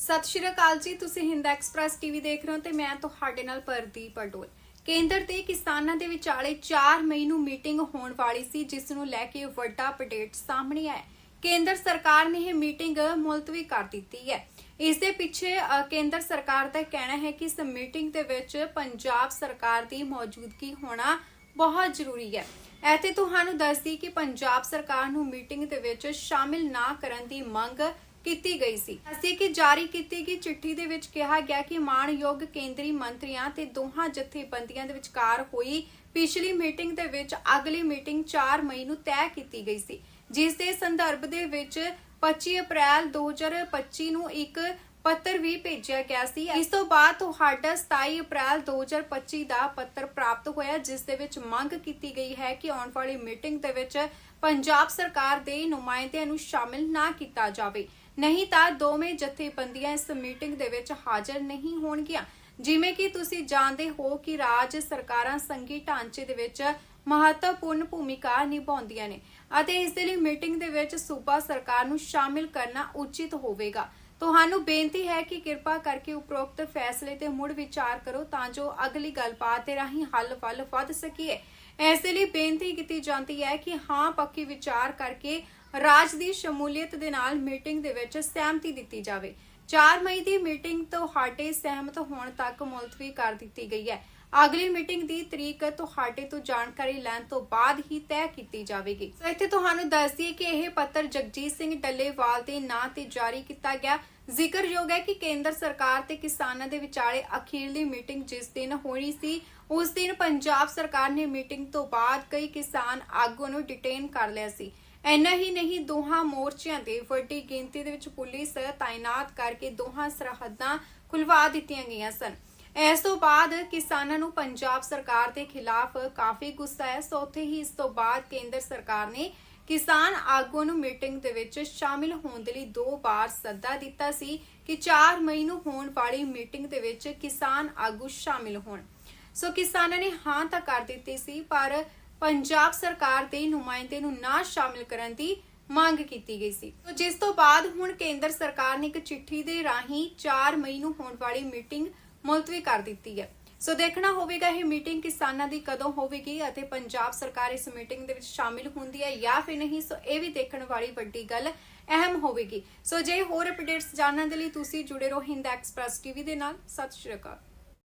ਸਤਿ ਸ਼੍ਰੀ ਅਕਾਲ ਜੀ, ਤੁਸੀਂ ਹਿੰਦ ਐਕਸਪ੍ਰੈਸ ਟੀਵੀ ਦੇਖ ਰਹੇ ਹੋ ਤੇ ਮੈਂ ਤੁਹਾਡੇ ਨਾਲ ਪ੍ਰਦੀਪ ਅਡੋਲ। ਕੇਂਦਰ ਤੇ ਕਿਸਾਨਾਂ ਦੇ ਵਿਚਾਲੇ 4 ਮਈ ਨੂੰ ਮੀਟਿੰਗ ਹੋਣ ਵਾਲੀ ਸੀ, ਜਿਸ ਨੂੰ ਲੈ ਕੇ ਵੱਡਾ ਅਪਡੇਟ ਸਾਹਮਣੇ ਆਇਆ। ਕੇਂਦਰ ਸਰਕਾਰ ਨੇ ਇਹ ਮੀਟਿੰਗ ਮੁਲਤਵੀ ਕਰ ਦਿੱਤੀ ਹੈ। ਇਸ ਦੇ ਪਿੱਛੇ ਕੇਂਦਰ ਸਰਕਾਰ ਦਾ ਕਹਿਣਾ ਹੈ ਕਿ ਇਸ ਮੀਟਿੰਗ ਦੇ ਵਿੱਚ ਪੰਜਾਬ ਸਰਕਾਰ ਦੀ ਮੌਜੂਦਗੀ ਹੋਣਾ ਬਹੁਤ ਜ਼ਰੂਰੀ ਹੈ। ਐਤੇ ਤੁਹਾਨੂੰ ਦੱਸਦੀ ਕਿ ਪੰਜਾਬ ਸਰਕਾਰ ਨੂੰ ਮੀਟਿੰਗ ਦੇ ਵਿੱਚ ਸ਼ਾਮਿਲ ਨਾ ਕਰਨ ਦੀ ਮੰਗ ਕੀਤੀ ਗਈ ਸੀ। ਅਸੀਂ ਕਿ ਜਾਰੀ ਕੀਤੀ ਗਈ ਚਿੱਠੀ ਦੇ ਵਿੱਚ ਕਿਹਾ ਗਿਆ ਕਿ ਮਾਣਯੋਗ ਕੇਂਦਰੀ ਮੰਤਰੀਆਂ ਤੇ ਦੋਹਾਂ ਜਥੇਬੰਦੀਆਂ ਦੇ ਵਿਚਕਾਰ ਹੋਈ ਪਿਛਲੀ ਮੀਟਿੰਗ ਦੇ ਵਿੱਚ ਅਗਲੀ ਮੀਟਿੰਗ 4 ਮਈ ਨੂੰ ਤੈਅ ਕੀਤੀ ਗਈ ਸੀ। ਜਿਸ ਦੇ ਸੰਦਰਭ ਦੇ ਵਿੱਚ 25 ਅਪ੍ਰੈਲ 2025 ਨੂੰ ਇੱਕ ਪੱਤਰ ਵੀ ਭੇਜਿਆ ਗਿਆ ਸੀ। ਇਸ ਤੋਂ ਬਾਅਦ ਤੁਹਾਡਾ 27 ਅਪ੍ਰੈਲ 2025 ਦਾ ਪੱਤਰ ਪ੍ਰਾਪਤ ਹੋਇਆ, ਜਿਸ ਦੇ ਵਿੱਚ ਮੰਗ ਕੀਤੀ ਗਈ ਹੈ ਕਿ ਆਉਣ ਵਾਲੀ ਮੀਟਿੰਗ ਦੇ ਵਿੱਚ ਪੰਜਾਬ ਸਰਕਾਰ ਦੇ ਨੁਮਾਇੰਦਿਆਂ ਨੂੰ ਸ਼ਾਮਿਲ ਨਾ ਕੀਤਾ ਜਾਵੇ। ਨਹੀਂ ਤਾਂ ਦੋਵੇਂ ਜਥੇਬੰਦੀਆਂ ਇਸ ਮੀਟਿੰਗ ਦੇ ਵਿੱਚ ਹਾਜ਼ਰ ਨਹੀਂ ਹੋਣਗੀਆਂ। ਜਿਵੇਂ ਕਿ ਤੁਸੀਂ ਜਾਣਦੇ ਹੋ ਕਿ ਰਾਜ ਸਰਕਾਰਾਂ ਸੰਘੀ ਢਾਂਚੇ ਦੇ ਵਿੱਚ ਮਹੱਤਵਪੂਰਨ ਭੂਮਿਕਾ ਨਿਭਾਉਂਦੀਆਂ ਨੇ ਅਤੇ ਇਸ ਦੇ ਲਈ ਮੀਟਿੰਗ ਦੇ ਵਿੱਚ ਸੂਬਾ ਸਰਕਾਰ ਨੂੰ ਸ਼ਾਮਿਲ ਕਰਨਾ ਉਚਿਤ ਹੋਵੇਗਾ। ਤੁਹਾਨੂੰ ਬੇਨਤੀ ਹੈ ਕਿ ਕਿਰਪਾ ਕਰਕੇ ਉਪਰੋਕਤ ਫੈਸਲੇ ਤੇ ਮੁੜ ਵਿਚਾਰ ਕਰੋ ਤਾਂ ਜੋ ਅਗਲੀ ਗੱਲਬਾਤ ਦੇ ਰਾਹੀਂ ਹੱਲ ਵੱਲ ਵੱਧ ਸਕੀਏ। ਇਸ ਲਈ ਬੇਨਤੀ ਕੀਤੀ ਜਾਂਦੀ ਹੈ ਕਿ ਹਾਂ ਪੱਕੀ ਵਿਚਾਰ ਕਰਕੇ ਰਾਜ ਦੀ ਸ਼ਮੂਲੀਅਤ ਦੇ ਨਾਲ ਮੀਟਿੰਗ ਦੇ ਵਿੱਚ ਸਹਿਮਤੀ ਦਿੱਤੀ ਜਾਵੇ। 4 ਮਈ ਦੀ ਮੀਟਿੰਗ ਤੁਹਾਡੇ ਸਹਿਮਤ ਹੋਣ ਤੱਕ ਮੁਲਤਵੀ ਕਰ ਦਿੱਤੀ ਗਈ ਹੈ। ਅਗਲੀ ਮੀਟਿੰਗ ਦੀ ਤਰੀਕ ਤੁਹਾਡੇ ਤੋਂ ਜਾਣਕਾਰੀ ਲੈਣ ਤੋਂ ਬਾਅਦ ਹੀ ਤੈਅ ਕੀਤੀ ਜਾਵੇਗੀ। ਸੋ ਇੱਥੇ ਤੁਹਾਨੂੰ ਦੱਸ ਦਈਏ ਕਿ ਇਹ ਪੱਤਰ ਜਗਜੀਤ ਸਿੰਘ ਡੱਲੇਵਾਲ ਦੇ ਨਾਂ ਤੇ ਜਾਰੀ ਕੀਤਾ ਗਿਆ। ਜ਼ਿਕਰਯੋਗ ਹੈ ਕਿ ਕੇਂਦਰ ਸਰਕਾਰ ਤੇ ਕਿਸਾਨਾਂ ਦੇ ਵਿਚਾਲੇ ਅਖੀਰਲੀ ਮੀਟਿੰਗ ਜਿਸ ਦਿਨ ਹੋਣੀ ਸੀ, ਉਸ ਦਿਨ ਪੰਜਾਬ ਸਰਕਾਰ ਨੇ ਮੀਟਿੰਗ ਤੋਂ ਬਾਅਦ ਕਈ ਕਿਸਾਨ ਆਗੂ ਨੂੰ ਡਿਟੇਨ ਕਰ ਲਿਆ ਸੀ। ਇੰਨਾ ਹੀ ਨਹੀਂ, ਦੋਹਾਂ ਮੋਰਚਿਆਂ ਤੇ ਵੱਡੀ ਗਿਣਤੀ ਦੇ ਵਿੱਚ ਪੁਲਿਸ ਤਾਇਨਾਤ ਕਰਕੇ ਦੋਹਾਂ ਸਰਹੱਦਾਂ ਖੁਲਵਾ ਦਿੱਤੀਆਂ ਗਈਆਂ ਸਨ। ਇਸ ਤੋਂ ਬਾਅਦ ਕਿਸਾਨਾਂ ਨੂੰ ਪੰਜਾਬ ਸਰਕਾਰ ਦੇ ਖਿਲਾਫ ਕਾਫੀ ਗੁੱਸਾ ਹੈ। ਸੋ ਉੱਥੇ ਹੀ ਇਸ ਤੋਂ ਬਾਅਦ ਕੇਂਦਰ ਸਰਕਾਰ ਨੇ ਕਿਸਾਨ ਆਗੂ ਨੂੰ ਮੀਟਿੰਗ ਦੇ ਵਿੱਚ ਸ਼ਾਮਿਲ ਹੋਣ ਦੇ ਲਈ ਦੋ ਵਾਰ ਸੱਦਾ ਦਿੱਤਾ ਸੀ ਕਿ 4 ਮਈ ਨੂੰ ਹੋਣ ਵਾਲੀ ਮੀਟਿੰਗ ਦੇ ਵਿੱਚ ਕਿਸਾਨ ਆਗੂ ਸ਼ਾਮਿਲ ਹੋਣ। ਸੋ ਕਿਸਾਨਾਂ ਨੇ ਹਾਂ ਤਾਂ ਕਰ ਦਿੱਤੀ ਸੀ, ਪਰ ਪੰਜਾਬ ਸਰਕਾਰ ਦੇ ਨੁਮਾਇੰਦੇ ਨੂੰ ਨਾ ਸ਼ਾਮਿਲ ਕਰਨ ਦੀ ਮੰਗ ਕੀਤੀ ਗਈ ਸੀ। ਸੋ ਜਿਸ ਤੋਂ ਬਾਅਦ ਹੁਣ ਕੇਂਦਰ ਸਰਕਾਰ ਨੇ ਇੱਕ ਚਿੱਠੀ ਦੇ ਰਾਹੀਂ 4 ਮਈ ਨੂੰ ਹੋਣ ਵਾਲੀ ਮੀਟਿੰਗ ਮੁਲਤਵੀ ਕਰ ਦਿੱਤੀ ਹੈ। ਸੋ ਦੇਖਣਾ ਹੋਵੇਗਾ ਇਹ ਮੀਟਿੰਗ ਕਿਸਾਨਾਂ ਦੀ ਕਦੋਂ ਹੋਵੇਗੀ ਅਤੇ ਪੰਜਾਬ ਸਰਕਾਰ ਇਸ ਮੀਟਿੰਗ ਦੇ ਵਿੱਚ ਸ਼ਾਮਿਲ ਹੁੰਦੀ ਹੈ ਜਾਂ ਫਿਰ ਨਹੀਂ, ਸੋ ਇਹ ਵੀ ਦੇਖਣ ਵਾਲੀ ਵੱਡੀ ਗੱਲ ਅਹਿਮ ਹੋਵੇਗੀ। ਸੋ ਜੇ ਹੋਰ ਅਪਡੇਟਸ ਜਾਣਨ ਦੇ ਲਈ ਤੁਸੀਂ ਜੁੜੇ ਰਹੋ ਹਿੰਦ ਐਕਸਪ੍ਰੈਸ ਟੀਵੀ ਦੇ ਨਾਲ। ਸਤਿ ਸ਼੍ਰੀ ਅਕਾਲ।